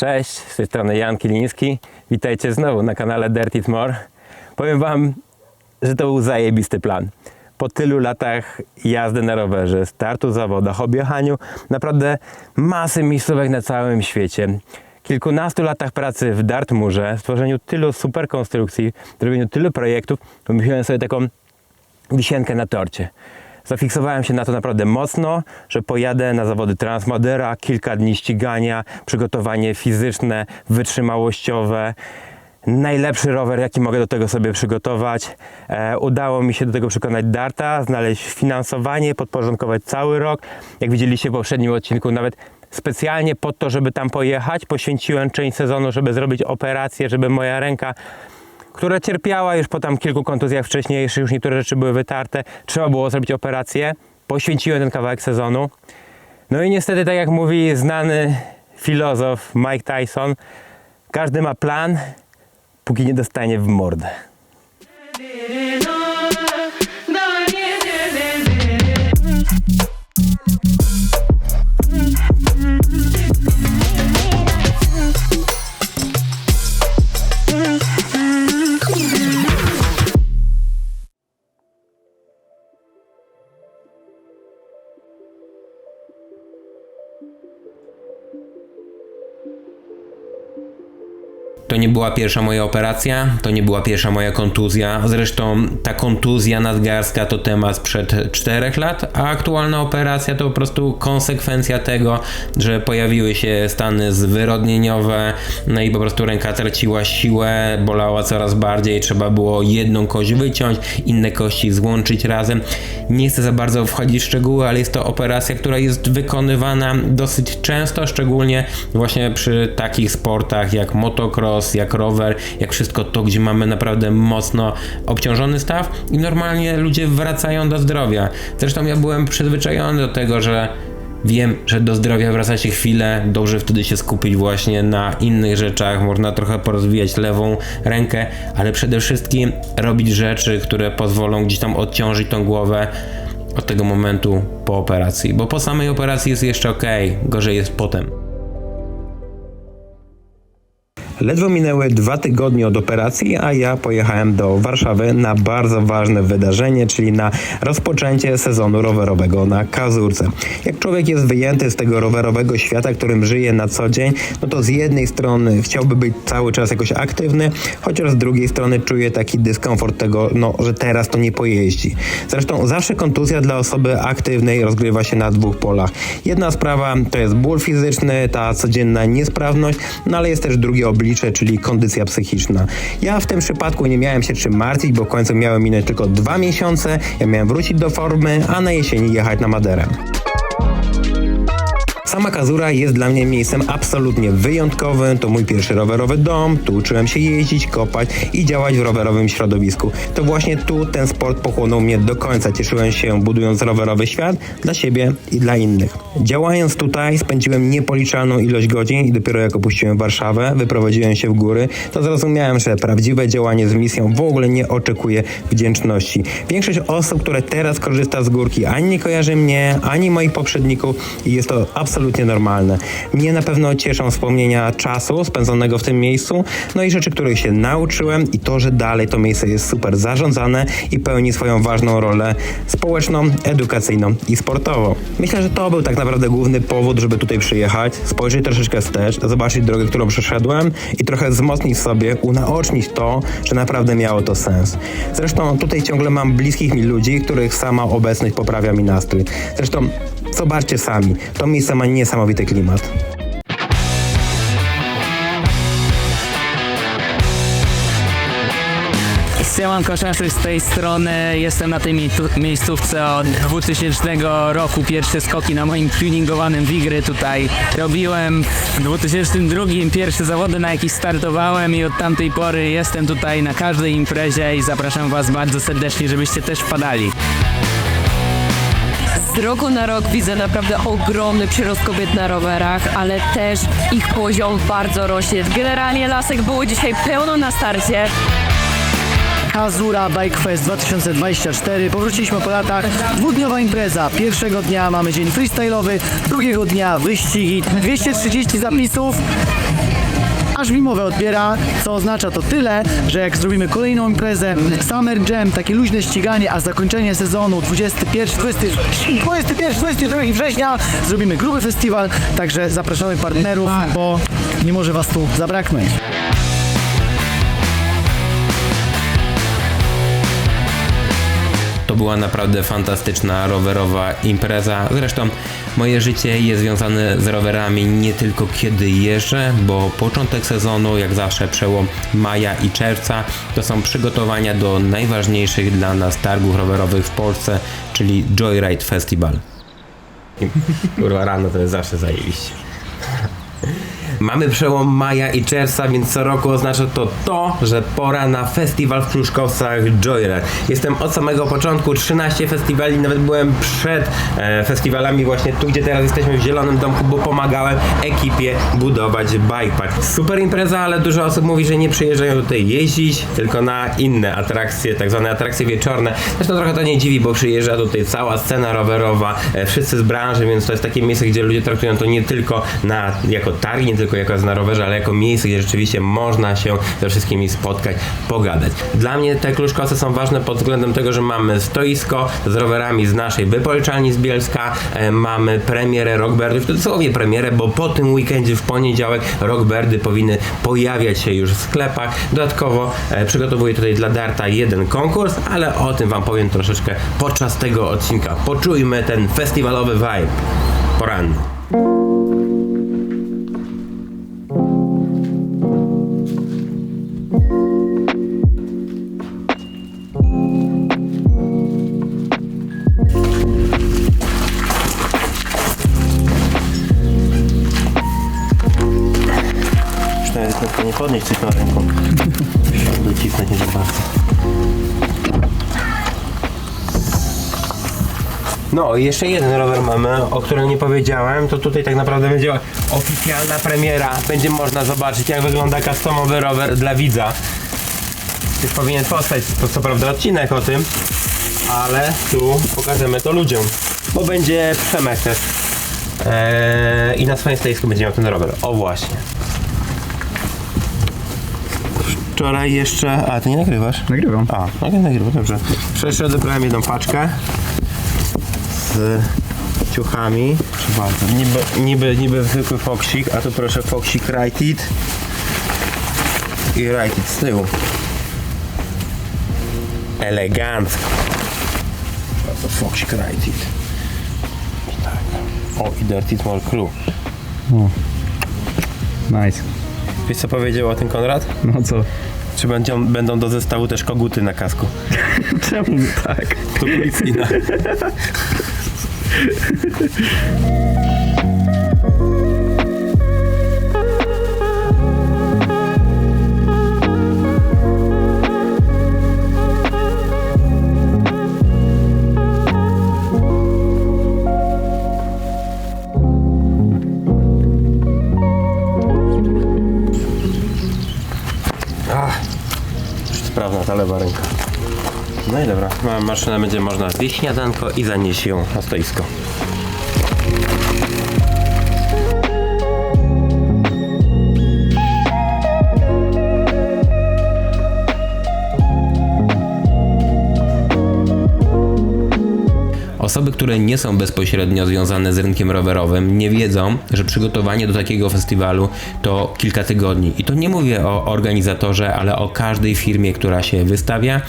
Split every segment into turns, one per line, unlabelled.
Cześć, z tej strony Jan Kiliński. Witajcie znowu na kanale Dirt It More. Powiem Wam, że to był zajebisty plan. Po tylu latach jazdy na rowerze, startu zawodach, hobbychaniu, naprawdę masy miejscówek na całym świecie. Kilkunastu latach pracy w Dartmurze, stworzeniu tylu super konstrukcji, zrobieniu tylu projektów, wymyśliłem sobie taką wisienkę na torcie. Zafiksowałem się na to naprawdę mocno, że pojadę na zawody Transmodera, kilka dni ścigania, przygotowanie fizyczne, wytrzymałościowe. Najlepszy rower, jaki mogę do tego sobie przygotować. E, udało mi się do tego przekonać Darta, znaleźć finansowanie, podporządkować cały rok. Jak widzieliście w poprzednim odcinku, nawet specjalnie po to, żeby tam pojechać, poświęciłem część sezonu, żeby zrobić operację, żeby moja ręka która cierpiała już po tam kilku kontuzjach wcześniejszych, już niektóre rzeczy były wytarte, trzeba było zrobić operację, poświęciłem ten kawałek sezonu. No i niestety, tak jak mówi znany filozof Mike Tyson, każdy ma plan, póki nie dostanie w mordę.
To nie była pierwsza moja operacja, to nie była pierwsza moja kontuzja. Zresztą ta kontuzja nadgarstka to temat sprzed 4 lat, a aktualna operacja to po prostu konsekwencja tego, że pojawiły się stany zwyrodnieniowe, no i po prostu ręka traciła siłę, bolała coraz bardziej, trzeba było jedną kość wyciąć, inne kości złączyć razem. Nie chcę za bardzo wchodzić w szczegóły, ale jest to operacja, która jest wykonywana dosyć często, szczególnie właśnie przy takich sportach jak motocross, jak rower, jak wszystko to, gdzie mamy naprawdę mocno obciążony staw i normalnie ludzie wracają do zdrowia. Zresztą ja byłem przyzwyczajony do tego, że Wiem, że do zdrowia wraca się chwilę, dobrze wtedy się skupić właśnie na innych rzeczach, można trochę porozwijać lewą rękę, ale przede wszystkim robić rzeczy, które pozwolą gdzieś tam odciążyć tą głowę od tego momentu po operacji, bo po samej operacji jest jeszcze ok, gorzej jest potem.
Ledwo minęły dwa tygodnie od operacji, a ja pojechałem do Warszawy na bardzo ważne wydarzenie, czyli na rozpoczęcie sezonu rowerowego na Kazurce. Jak człowiek jest wyjęty z tego rowerowego świata, którym żyje na co dzień, no to z jednej strony chciałby być cały czas jakoś aktywny, chociaż z drugiej strony czuje taki dyskomfort tego, no, że teraz to nie pojeździ. Zresztą zawsze kontuzja dla osoby aktywnej rozgrywa się na dwóch polach. Jedna sprawa to jest ból fizyczny, ta codzienna niesprawność, no ale jest też drugie oblicze, czyli kondycja psychiczna. Ja w tym przypadku nie miałem się czym martwić, bo w końcu miały minąć tylko dwa miesiące, ja miałem wrócić do formy, a na jesieni jechać na Maderę. Sama Kazura jest dla mnie miejscem absolutnie wyjątkowym. To mój pierwszy rowerowy dom. Tu uczyłem się jeździć, kopać i działać w rowerowym środowisku. To właśnie tu ten sport pochłonął mnie do końca. Cieszyłem się budując rowerowy świat dla siebie i dla innych. Działając tutaj spędziłem niepoliczalną ilość godzin i dopiero jak opuściłem Warszawę, wyprowadziłem się w góry, to zrozumiałem, że prawdziwe działanie z misją w ogóle nie oczekuje wdzięczności. Większość osób, które teraz korzysta z górki, ani nie kojarzy mnie, ani moich poprzedników i jest to absolutnie normalne. Mnie na pewno cieszą wspomnienia czasu spędzonego w tym miejscu, no i rzeczy, których się nauczyłem i to, że dalej to miejsce jest super zarządzane i pełni swoją ważną rolę społeczną, edukacyjną i sportową. Myślę, że to był tak naprawdę główny powód, żeby tutaj przyjechać, spojrzeć troszeczkę wstecz, zobaczyć drogę, którą przeszedłem i trochę wzmocnić sobie, unaocznić to, że naprawdę miało to sens. Zresztą tutaj ciągle mam bliskich mi ludzi, których sama obecność poprawia mi nastrój. Zresztą zobaczcie sami, to miejsce ma niesamowity klimat.
Siemanko, Szaszek z tej strony. Jestem na tej miejscówce od 2000 roku. Pierwsze skoki na moim tuningowanym Wigry tutaj robiłem. W 2002 pierwsze zawody, na jakich startowałem i od tamtej pory jestem tutaj na każdej imprezie i zapraszam Was bardzo serdecznie, żebyście też wpadali.
Z roku na rok widzę naprawdę ogromny przyrost kobiet na rowerach, ale też ich poziom bardzo rośnie. Generalnie lasek było dzisiaj pełno na starcie.
Hazura Bike Fest 2024. Powróciliśmy po latach. Dwudniowa impreza. Pierwszego dnia mamy dzień freestyle'owy, drugiego dnia wyścigi. 230 zapisów. Aż mi mowę odbiera, co oznacza to tyle, że jak zrobimy kolejną imprezę, Summer Jam, takie luźne ściganie, a zakończenie sezonu 21, 20, 21, 22 września zrobimy gruby festiwal, także zapraszamy partnerów, bo nie może was tu zabraknąć.
To była naprawdę fantastyczna rowerowa impreza. Zresztą moje życie jest związane z rowerami nie tylko kiedy jeżdżę, bo początek sezonu, jak zawsze przełom maja i czerwca, to są przygotowania do najważniejszych dla nas targów rowerowych w Polsce, czyli Joyride Festival. Kurwa, rano to jest zawsze zajebiście. Mamy przełom maja i czerwca, więc co roku oznacza to to, że pora na festiwal w Pruszkowcach Joyride. Jestem od samego początku, 13 festiwali, nawet byłem przed e, festiwalami właśnie tu, gdzie teraz jesteśmy w Zielonym Domku, bo pomagałem ekipie budować bikepark. Super impreza, ale dużo osób mówi, że nie przyjeżdżają tutaj jeździć, tylko na inne atrakcje, tak zwane atrakcje wieczorne. Zresztą trochę to nie dziwi, bo przyjeżdża tutaj cała scena rowerowa, e, wszyscy z branży, więc to jest takie miejsce, gdzie ludzie traktują to nie tylko na, jako targi, nie tylko jako na rowerze, ale jako miejsce, gdzie rzeczywiście można się ze wszystkimi spotkać, pogadać. Dla mnie te kluczkowce są ważne pod względem tego, że mamy stoisko z rowerami z naszej wypoliczalni z Bielska, e, mamy premierę Rockbirdów, to dosłownie premierę, bo po tym weekendzie w poniedziałek Rockbirdy powinny pojawiać się już w sklepach. Dodatkowo e, przygotowuję tutaj dla Darta jeden konkurs, ale o tym Wam powiem troszeczkę podczas tego odcinka. Poczujmy ten festiwalowy vibe poranny.
Przynajmniej tylko nie podnieść coś na ręką. Docisnąć nie za bardzo.
No i jeszcze jeden rower mamy, o którym nie powiedziałem, to tutaj tak naprawdę będzie oficjalna premiera. Będzie można zobaczyć jak wygląda customowy rower dla widza. Już powinien powstać, to co prawda odcinek o tym, ale tu pokażemy to ludziom, bo będzie Przemek też. Eee, I na swoim stoisku będzie miał ten rower. O właśnie. Wczoraj jeszcze... A, ty nie nagrywasz?
Nagrywam.
A, no nie nagrywam, dobrze. Wczoraj odebrałem jedną paczkę z ciuchami. Proszę bardzo. Niby, niby, niby zwykły foksik, a tu proszę foksik Righted i Righted z tyłu. Elegancko. To foksik Righted. I tak. O, i Dirty Small Crew.
Nice.
Wiesz co powiedział o tym Konrad?
No co?
Czy będą, będą do zestawu też koguty na kasku?
Czemu tak?
To policyjna. No i dobra, ma- maszynę będzie można zjeść śniadanko i zanieść ją na stoisko. Osoby, które nie są bezpośrednio związane z rynkiem rowerowym, nie wiedzą, że przygotowanie do takiego festiwalu to kilka tygodni. I to nie mówię o organizatorze, ale o każdej firmie, która się wystawia.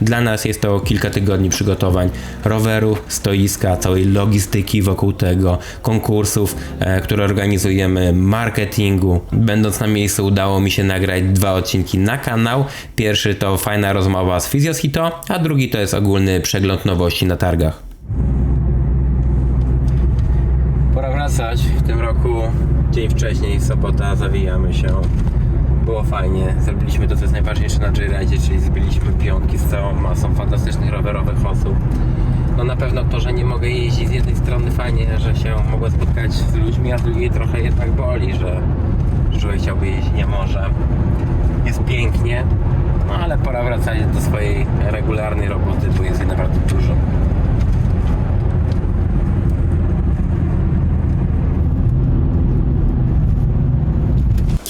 Dla nas jest to kilka tygodni przygotowań rowerów, stoiska, całej logistyki wokół tego, konkursów, e, które organizujemy, marketingu. Będąc na miejscu udało mi się nagrać dwa odcinki na kanał. Pierwszy to fajna rozmowa z Fizjoshito, a drugi to jest ogólny przegląd nowości na targach. Pora wracać. W tym roku dzień wcześniej, sobota, zawijamy się. Było fajnie. Zrobiliśmy to, co jest najważniejsze na Joyride, czyli zbiliśmy masą fantastycznych rowerowych osób. No na pewno to, że nie mogę jeździć z jednej strony fajnie, że się mogę spotkać z ludźmi, a z drugiej trochę jednak boli, że, człowiek chciałby jeździć, nie może. Jest pięknie, No ale pora wracać do swojej regularnej roboty, bo jest jej naprawdę dużo.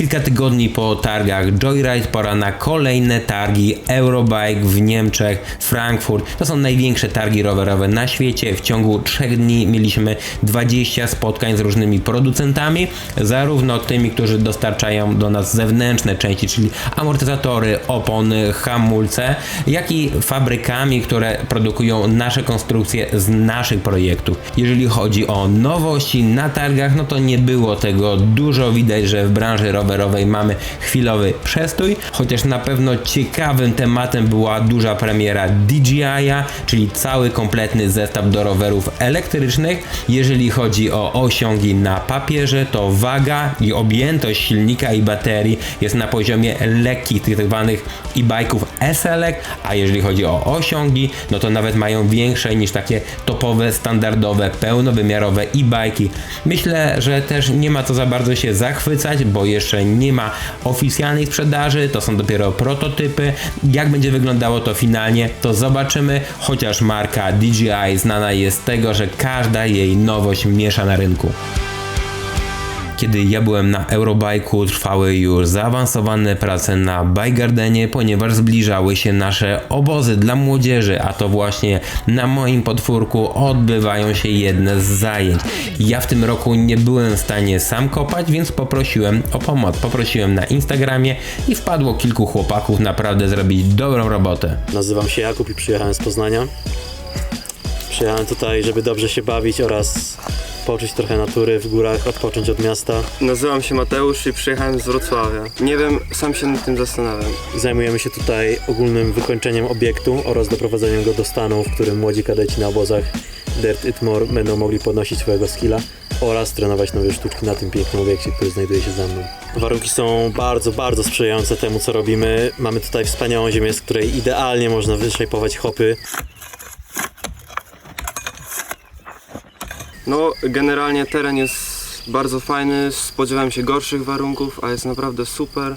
Kilka tygodni po targach Joyride pora na kolejne targi Eurobike w Niemczech, Frankfurt. To są największe targi rowerowe na świecie. W ciągu trzech dni mieliśmy 20 spotkań z różnymi producentami, zarówno tymi, którzy dostarczają do nas zewnętrzne części, czyli amortyzatory, opony, hamulce, jak i fabrykami, które produkują nasze konstrukcje z naszych projektów. Jeżeli chodzi o nowości na targach, no to nie było tego dużo. Widać, że w branży rowerowej mamy chwilowy przestój, chociaż na pewno ciekawym tematem była duża premiera DJI-a, czyli cały kompletny zestaw do rowerów elektrycznych. Jeżeli chodzi o osiągi na papierze, to waga i objętość silnika i baterii jest na poziomie lekkich, tych tzw. e-bike'ów SL, a jeżeli chodzi o osiągi, no to nawet mają większe niż takie topowe, standardowe, pełnowymiarowe e-bike'i. Myślę, że też nie ma co za bardzo się zachwycać, bo jeszcze nie ma oficjalnej sprzedaży, to są dopiero prototypy. Jak będzie wyglądało to finalnie, to zobaczymy, chociaż marka DJI znana jest z tego, że każda jej nowość miesza na rynku. Kiedy ja byłem na Eurobike'u, trwały już zaawansowane prace na Bike Gardenie, ponieważ zbliżały się nasze obozy dla młodzieży, a to właśnie na moim podwórku odbywają się jedne z zajęć. Ja w tym roku nie byłem w stanie sam kopać, więc poprosiłem o pomoc. Poprosiłem na Instagramie i wpadło kilku chłopaków naprawdę zrobić dobrą robotę.
Nazywam się Jakub i przyjechałem z Poznania. Przyjechałem tutaj, żeby dobrze się bawić oraz poczuć trochę natury w górach, odpocząć od miasta.
Nazywam się Mateusz i przyjechałem z Wrocławia. Nie wiem, sam się nad tym zastanawiam.
Zajmujemy się tutaj ogólnym wykończeniem obiektu oraz doprowadzeniem go do stanu, w którym młodzi kadeci na obozach Dirt It More będą mogli podnosić swojego skilla oraz trenować nowe sztuczki na tym pięknym obiekcie, który znajduje się za mną. Warunki są bardzo, bardzo sprzyjające temu, co robimy. Mamy tutaj wspaniałą ziemię, z której idealnie można wyszejpować hopy.
No, generalnie teren jest bardzo fajny, spodziewałem się gorszych warunków, a jest naprawdę super.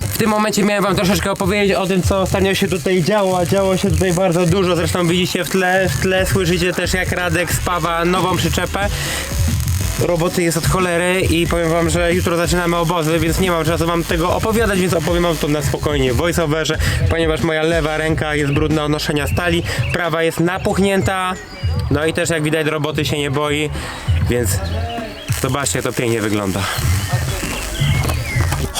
W tym momencie miałem wam troszeczkę opowiedzieć o tym, co ostatnio się tutaj działo, a działo się tutaj bardzo dużo. Zresztą widzicie w tle, w tle słyszycie też jak Radek spawa nową przyczepę. Roboty jest od cholery i powiem wam, że jutro zaczynamy obozy, więc nie mam czasu wam tego opowiadać, więc opowiem wam to na spokojnie w voiceoverze, ponieważ moja lewa ręka jest brudna od noszenia stali, prawa jest napuchnięta, no i też jak widać roboty się nie boi, więc zobaczcie, to pięknie wygląda.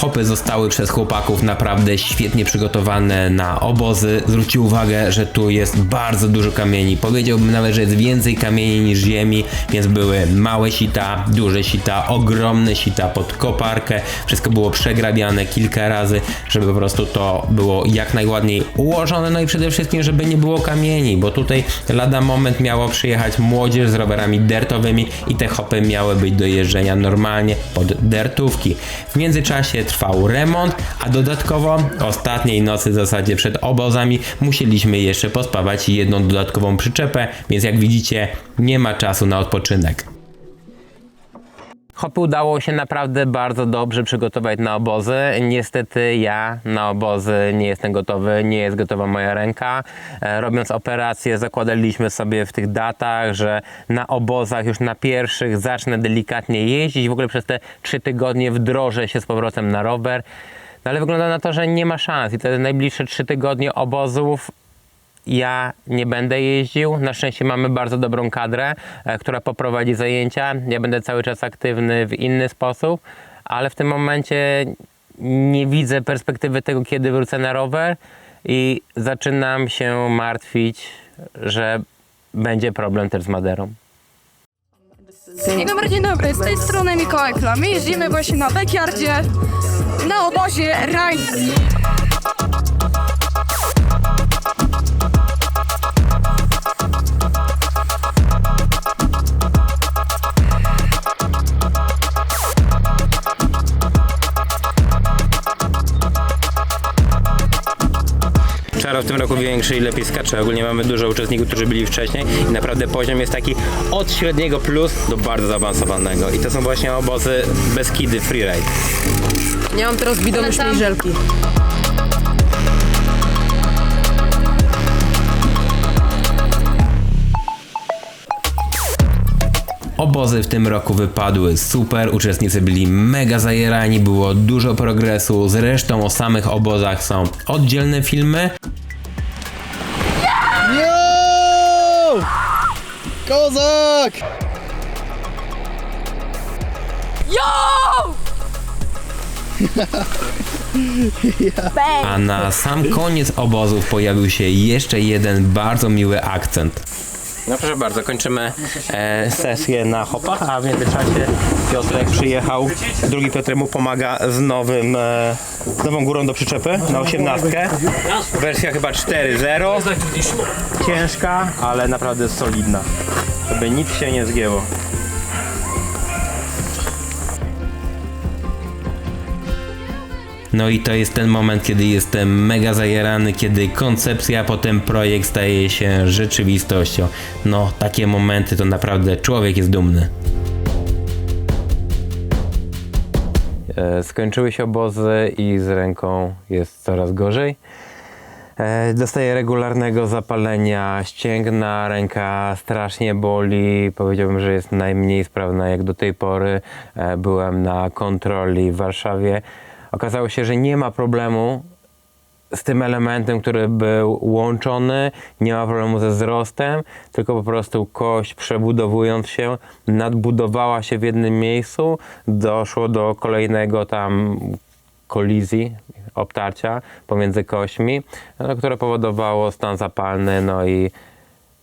Hopy zostały przez chłopaków naprawdę świetnie przygotowane na obozy. Zwróćcie uwagę, że tu jest bardzo dużo kamieni. Powiedziałbym nawet, że jest więcej kamieni niż ziemi, więc były małe sita, duże sita, ogromne sita pod koparkę. Wszystko było przegrabiane kilka razy, żeby po prostu to było jak najładniej ułożone. No i przede wszystkim, żeby nie było kamieni, bo tutaj lada moment miało przyjechać młodzież z rowerami dertowymi i te hopy miały być do jeżdżenia normalnie pod dertówki. W międzyczasie trwał remont, a dodatkowo ostatniej nocy w zasadzie przed obozami musieliśmy jeszcze pospawać jedną dodatkową przyczepę, więc jak widzicie nie ma czasu na odpoczynek. Hopy udało się naprawdę bardzo dobrze przygotować na obozy. Niestety ja na obozy nie jestem gotowy, nie jest gotowa moja ręka. E, Robiąc operację zakładaliśmy sobie w tych datach, że na obozach już na pierwszych zacznę delikatnie jeździć. W ogóle przez te trzy tygodnie wdrożę się z powrotem na rower. No ale wygląda na to, że nie ma szans i te najbliższe trzy tygodnie obozów ja nie będę jeździł. Na szczęście mamy bardzo dobrą kadrę, e, która poprowadzi zajęcia. Ja będę cały czas aktywny w inny sposób, ale w tym momencie nie widzę perspektywy tego, kiedy wrócę na rower i zaczynam się martwić, że będzie problem też z Maderą.
Dzień dobry, dzień dobry, z tej strony Mikołaj Kla. My jeździmy właśnie na backyardzie, na obozie Rajski.
Czaro w tym roku większy i lepiej skacze. Ogólnie mamy dużo uczestników, którzy byli wcześniej i naprawdę poziom jest taki od średniego plus do bardzo zaawansowanego. I to są właśnie obozy Beskidy Freeride.
Ja mam teraz bidony śnieżelki.
Obozy w tym roku wypadły super, uczestnicy byli mega zajerani, było dużo progresu. Zresztą o samych obozach są oddzielne filmy,
Kozak!
a na sam koniec obozów pojawił się jeszcze jeden bardzo miły akcent.
No proszę bardzo, kończymy e, sesję na hopach, a w międzyczasie Piotrek przyjechał. Drugi Piotr mu pomaga z nowym, e, z nową górą do przyczepy na 18. Wersja chyba 4.0. Ciężka, ale naprawdę solidna. Żeby nic się nie zgięło.
No i to jest ten moment, kiedy jestem mega zajerany, kiedy koncepcja, a potem projekt staje się rzeczywistością. No, takie momenty to naprawdę człowiek jest dumny.
E, Skończyły się obozy i z ręką jest coraz gorzej. E, Dostaję regularnego zapalenia ścięgna, ręka strasznie boli. Powiedziałbym, że jest najmniej sprawna jak do tej pory. E, Byłem na kontroli w Warszawie. Okazało się, że nie ma problemu z tym elementem, który był łączony, nie ma problemu ze wzrostem, tylko po prostu kość przebudowując się, nadbudowała się w jednym miejscu, doszło do kolejnego tam kolizji, obtarcia pomiędzy kośćmi, no, które powodowało stan zapalny, no i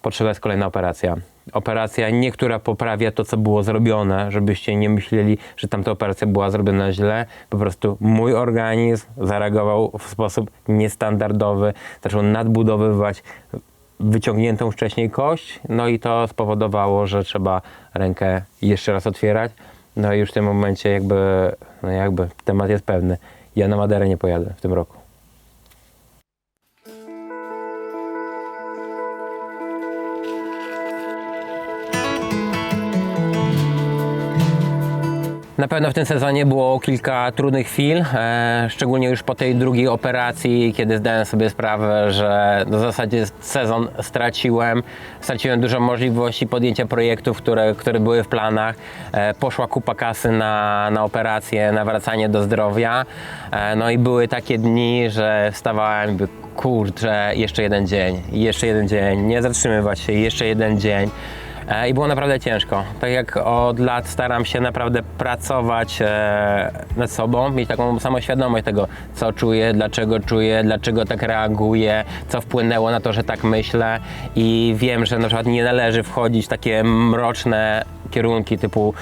potrzebna jest kolejna operacja. Operacja nie, która poprawia to, co było zrobione, żebyście nie myśleli, że tamta operacja była zrobiona źle. Po prostu mój organizm zareagował w sposób niestandardowy, zaczął nadbudowywać wyciągniętą wcześniej kość, no i to spowodowało, że trzeba rękę jeszcze raz otwierać. No i już w tym momencie jakby, no jakby temat jest pewny. Ja na Maderę nie pojadę w tym roku. Na pewno w tym sezonie było kilka trudnych chwil, e, szczególnie już po tej drugiej operacji, kiedy zdałem sobie sprawę, że w zasadzie sezon straciłem. Straciłem dużo możliwości podjęcia projektów, które, które były w planach. E, poszła kupa kasy na, na operację, na wracanie do zdrowia. E, no i były takie dni, że wstawałem kurczę, jeszcze jeden dzień, jeszcze jeden dzień, nie zatrzymywać się, jeszcze jeden dzień. E, I było naprawdę ciężko. Tak jak od lat staram się naprawdę pracować e, nad sobą, mieć taką samoświadomość tego, co czuję, dlaczego czuję, dlaczego tak reaguję, co wpłynęło na to, że tak myślę. I wiem, że na przykład nie należy wchodzić w takie mroczne kierunki typu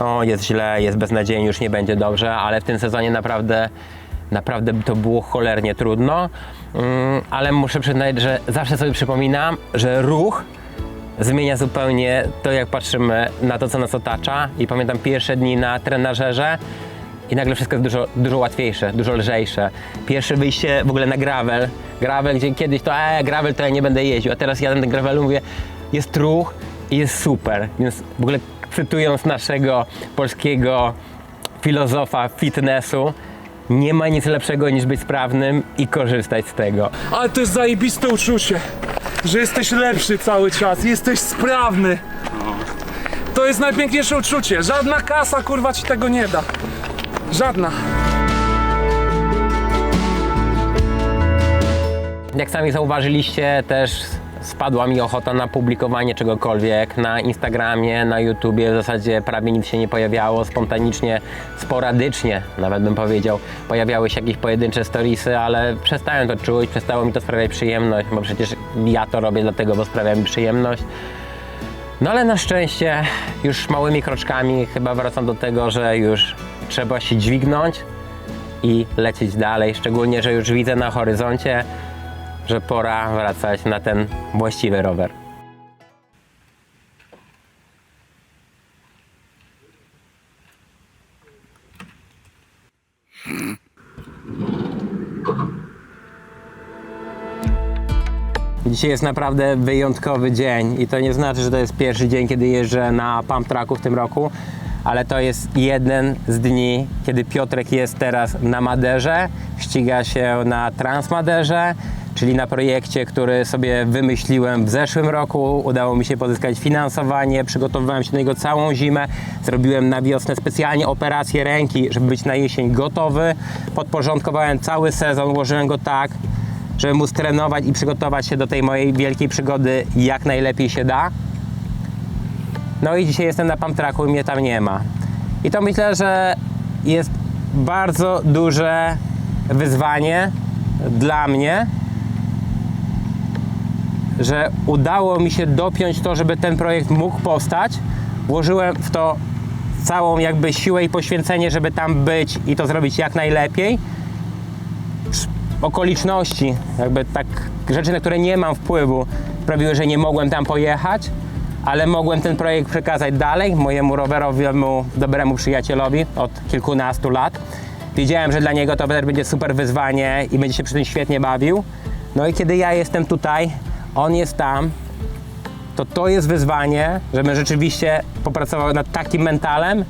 o, jest źle, jest beznadziejnie, już nie będzie dobrze, ale w tym sezonie naprawdę Naprawdę to było cholernie trudno, Mm, ale muszę przyznać, że zawsze sobie przypominam, że ruch zmienia zupełnie to, jak patrzymy na to, co nas otacza. I pamiętam pierwsze dni na trenażerze i nagle wszystko jest dużo, dużo łatwiejsze, dużo lżejsze. Pierwsze wyjście w ogóle na gravel, gravel, gdzie kiedyś to, e, gravel to ja nie będę jeździł, a teraz jadę na gravelu mówię, jest ruch i jest super. Więc w ogóle cytując naszego polskiego filozofa fitnessu, nie ma nic lepszego niż być sprawnym i korzystać z tego.
Ale to jest zajebiste uczucie, że jesteś lepszy cały czas, jesteś sprawny. To jest najpiękniejsze uczucie. Żadna kasa kurwa ci tego nie da. Żadna.
Jak sami zauważyliście, też spadła mi ochota na publikowanie czegokolwiek na Instagramie, na YouTubie. W zasadzie prawie nic się nie pojawiało. Spontanicznie, sporadycznie, nawet bym powiedział, pojawiały się jakieś pojedyncze storiesy, ale przestałem to czuć, przestało mi to sprawiać przyjemność, bo przecież ja to robię dlatego, bo sprawia mi przyjemność. No ale na szczęście już małymi kroczkami chyba wracam do tego, że już trzeba się dźwignąć i lecieć dalej. Szczególnie, że już widzę na horyzoncie, że pora wracać na ten właściwy rower. Dzisiaj jest naprawdę wyjątkowy dzień i to nie znaczy, że to jest pierwszy dzień, kiedy jeżdżę na pump tracku w tym roku, ale to jest jeden z dni, kiedy Piotrek jest teraz na Maderze, ściga się na Transmaderze, czyli na projekcie, który sobie wymyśliłem w zeszłym roku. Udało mi się pozyskać finansowanie, przygotowywałem się do niego całą zimę, zrobiłem na wiosnę specjalnie operację ręki, żeby być na jesień gotowy. Podporządkowałem cały sezon, ułożyłem go tak, żeby móc trenować i przygotować się do tej mojej wielkiej przygody jak najlepiej się da. No i dzisiaj jestem na pump tracku i mnie tam nie ma. I to myślę, że jest bardzo duże wyzwanie dla mnie, że udało mi się dopiąć to, żeby ten projekt mógł powstać. Włożyłem w to całą jakby siłę i poświęcenie, żeby tam być i to zrobić jak najlepiej okoliczności, jakby tak rzeczy, na które nie mam wpływu, sprawiły, że nie mogłem tam pojechać, ale mogłem ten projekt przekazać dalej mojemu rowerowemu, dobremu przyjacielowi od kilkunastu lat. Wiedziałem, że dla niego to będzie super wyzwanie i będzie się przy tym świetnie bawił. No i kiedy ja jestem tutaj, on jest tam, to to jest wyzwanie, żebym rzeczywiście popracował nad takim mentalem,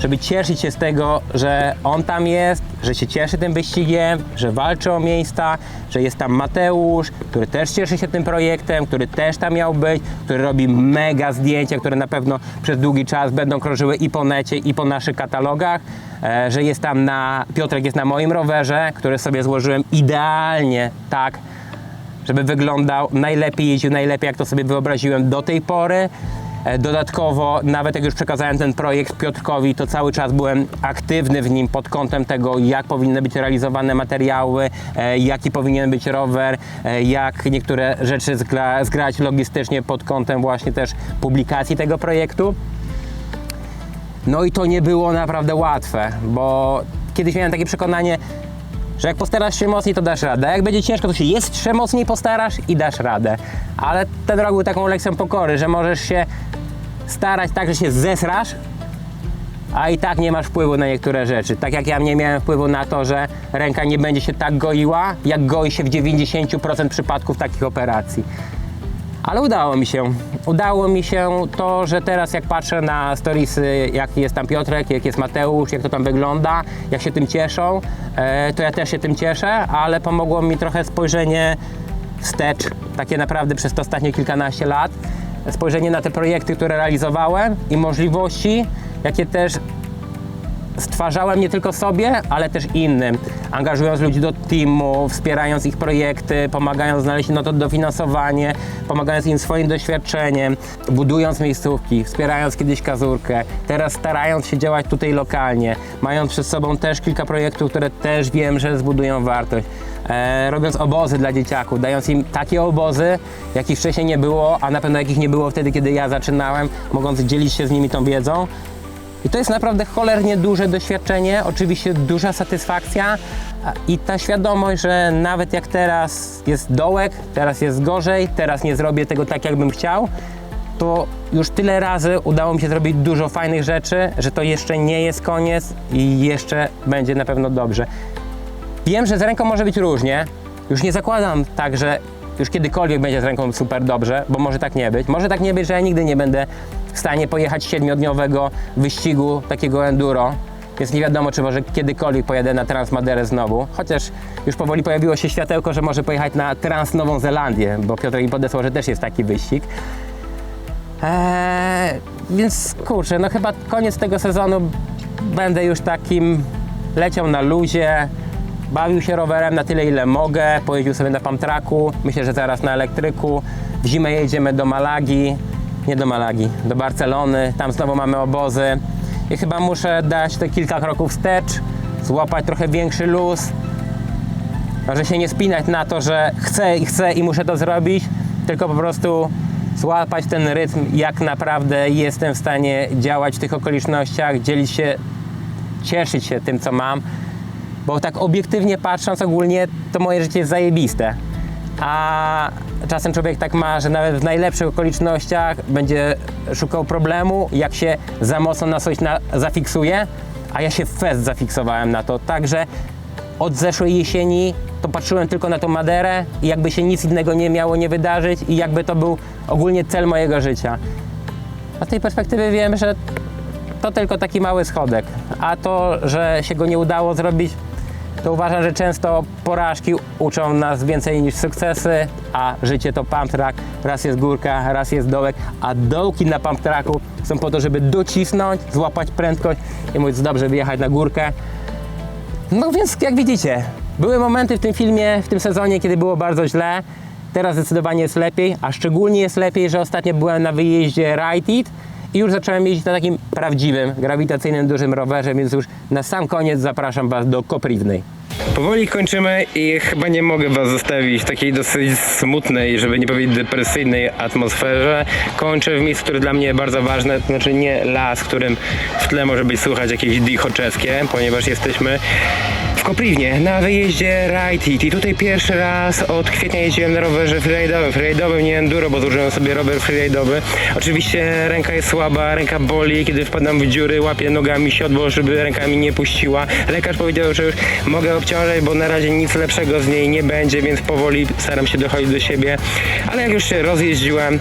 żeby cieszyć się z tego, że on tam jest, że się cieszy tym wyścigiem, że walczy o miejsca, że jest tam Mateusz, który też cieszy się tym projektem, który też tam miał być, który robi mega zdjęcia, które na pewno przez długi czas będą krążyły i po necie, i po naszych katalogach, e, że jest tam na, Piotrek jest na moim rowerze, który sobie złożyłem idealnie tak, żeby wyglądał najlepiej, jeździł najlepiej, jak to sobie wyobraziłem do tej pory. E, Dodatkowo, nawet jak już przekazałem ten projekt Piotrkowi, to cały czas byłem aktywny w nim pod kątem tego, jak powinny być realizowane materiały, e, jaki powinien być rower, e, jak niektóre rzeczy zgra, zgrać logistycznie pod kątem właśnie też publikacji tego projektu. No i to nie było naprawdę łatwe, bo kiedyś miałem takie przekonanie, że jak postarasz się mocniej, to dasz radę. Jak będzie ciężko, to się jeszcze mocniej postarasz i dasz radę. Ale ten rok był taką lekcją pokory, że możesz się starać tak, że się zesrasz, a i tak nie masz wpływu na niektóre rzeczy. Tak jak ja nie miałem wpływu na to, że ręka nie będzie się tak goiła, jak goi się w 90% przypadków takich operacji. Ale udało mi się. Udało mi się to, że teraz jak patrzę na storiesy, jak jest tam Piotrek, jak jest Mateusz, jak to tam wygląda, jak się tym cieszą, e, to ja też się tym cieszę, ale pomogło mi trochę spojrzenie wstecz, takie naprawdę przez te ostatnie kilkanaście lat. Spojrzenie na te projekty, które realizowałem i możliwości, jakie też stwarzałem nie tylko sobie, ale też innym. Angażując ludzi do teamu, wspierając ich projekty, pomagając znaleźć na to dofinansowanie, pomagając im swoim doświadczeniem, budując miejscówki, wspierając kiedyś kazurkę, teraz starając się działać tutaj lokalnie, mając przed sobą też kilka projektów, które też wiem, że zbudują wartość. E, robiąc obozy dla dzieciaków, dając im takie obozy, jakich wcześniej nie było, a na pewno jakich nie było wtedy, kiedy ja zaczynałem, mogąc dzielić się z nimi tą wiedzą. I to jest naprawdę cholernie duże doświadczenie, oczywiście duża satysfakcja i ta świadomość, że nawet jak teraz jest dołek, teraz jest gorzej, teraz nie zrobię tego tak, jakbym chciał, to już tyle razy udało mi się zrobić dużo fajnych rzeczy, że to jeszcze nie jest koniec i jeszcze będzie na pewno dobrze. Wiem, że z ręką może być różnie. Już nie zakładam tak, że już kiedykolwiek będzie z ręką super dobrze, bo może tak nie być. Może tak nie być, że ja nigdy nie będę w stanie pojechać siedmiodniowego wyścigu takiego enduro. Więc nie wiadomo, czy może kiedykolwiek pojadę na Transmaderę znowu. Chociaż już powoli pojawiło się światełko, że może pojechać na Trans Nową Zelandię, bo Piotr mi podesłał, że też jest taki wyścig. Eee, więc kurczę, no chyba koniec tego sezonu będę już takim leciał na luzie, bawił się rowerem na tyle ile mogę, pojeździł sobie na pamtraku, myślę, że zaraz na elektryku. W zimę jedziemy do Malagi, nie do Malagi, do Barcelony, tam znowu mamy obozy i chyba muszę dać te kilka kroków wstecz, złapać trochę większy luz, może się nie spinać na to, że chcę i chcę i muszę to zrobić, tylko po prostu złapać ten rytm, jak naprawdę jestem w stanie działać w tych okolicznościach, dzielić się, cieszyć się tym, co mam. Bo tak obiektywnie patrząc ogólnie, to moje życie jest zajebiste. A czasem człowiek tak ma, że nawet w najlepszych okolicznościach będzie szukał problemu, jak się za mocno na coś na, zafiksuje, a ja się fest zafiksowałem na to. Także od zeszłej jesieni to patrzyłem tylko na tą Maderę i jakby się nic innego nie miało nie wydarzyć i jakby to był ogólnie cel mojego życia. A z tej perspektywy wiem, że to tylko taki mały schodek. A to, że się go nie udało zrobić, to uważam, że często porażki uczą nas więcej niż sukcesy, a życie to pump track. Raz jest górka, raz jest dołek, a dołki na pump tracku są po to, żeby docisnąć, złapać prędkość i móc dobrze wyjechać na górkę. No więc jak widzicie, były momenty w tym filmie, w tym sezonie, kiedy było bardzo źle. Teraz zdecydowanie jest lepiej, a szczególnie jest lepiej, że ostatnio byłem na wyjeździe Ride It i już zacząłem jeździć na takim prawdziwym, grawitacyjnym, dużym rowerze, więc już na sam koniec zapraszam Was do Kopriwnej. Powoli kończymy i chyba nie mogę Was zostawić w takiej dosyć smutnej, żeby nie powiedzieć depresyjnej atmosferze. Kończę w miejscu, które dla mnie bardzo ważne, to znaczy nie las, w którym w tle może być słychać jakieś dicho czeskie, ponieważ jesteśmy Kopriwnie, na wyjeździe Ride It. I tutaj pierwszy raz od kwietnia jeździłem na rowerze freeride'owym. Freeride'owym, nie enduro, bo zużyłem sobie rower freeride'owy. Oczywiście ręka jest słaba, ręka boli, kiedy wpadam w dziury, łapię nogami siodło, żeby ręka mi nie puściła. Lekarz powiedział, że już mogę obciążać, bo na razie nic lepszego z niej nie będzie, więc powoli staram się dochodzić do siebie. Ale jak już się rozjeździłem,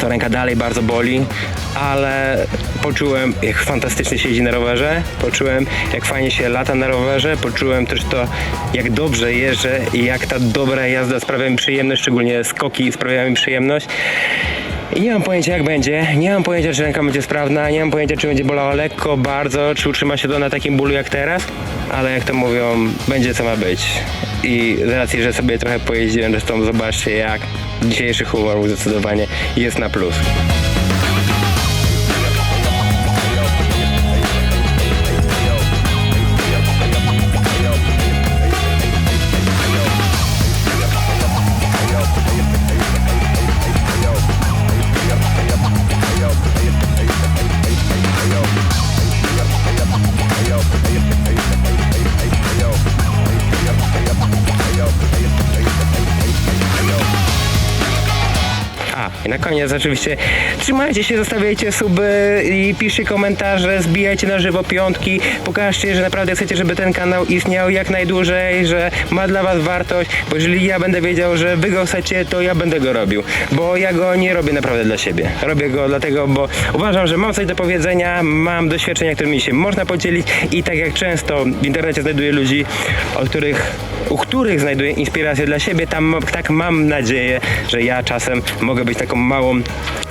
to ręka dalej bardzo boli, ale poczułem jak fantastycznie się jeździ na rowerze, poczułem jak fajnie się lata na rowerze, poczułem też to jak dobrze jeżdżę i jak ta dobra jazda sprawia mi przyjemność, szczególnie skoki sprawiają mi przyjemność. I nie mam pojęcia jak będzie, nie mam pojęcia czy ręka będzie sprawna, nie mam pojęcia czy będzie bolała lekko, bardzo, czy utrzyma się to na takim bólu jak teraz, ale jak to mówią, będzie co ma być. I z racji, że sobie trochę pojeździłem, zresztą zobaczcie jak dzisiejszy humor zdecydowanie jest na plus. Koniec oczywiście trzymajcie się, zostawiajcie suby i piszcie komentarze, zbijajcie na żywo piątki, pokażcie, że naprawdę chcecie, żeby ten kanał istniał jak najdłużej, że ma dla was wartość, bo jeżeli ja będę wiedział, że wy go chcecie, to ja będę go robił, bo ja go nie robię naprawdę dla siebie. Robię go dlatego, bo uważam, że mam coś do powiedzenia, mam doświadczenia, którymi się można podzielić i tak jak często w internecie znajduję ludzi, których, u których znajduję inspirację dla siebie, tam tak mam nadzieję, że ja czasem mogę być taką małą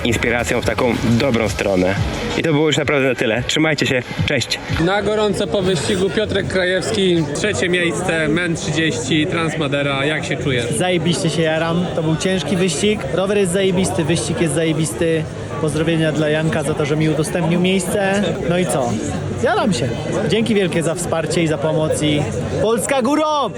inspiracją w taką dobrą stronę. I to było już naprawdę na tyle. Trzymajcie się, cześć!
Na gorąco po wyścigu Piotrek Krajewski, trzecie miejsce, MEN 30, Transmadera. Jak się czujesz?
Zajebiście się jaram. To był ciężki wyścig. Rower jest zajebisty, wyścig jest zajebisty. Pozdrowienia dla Janka za to, że mi udostępnił miejsce. No i co? Jaram się. Dzięki wielkie za wsparcie i za pomoc i Polska górą!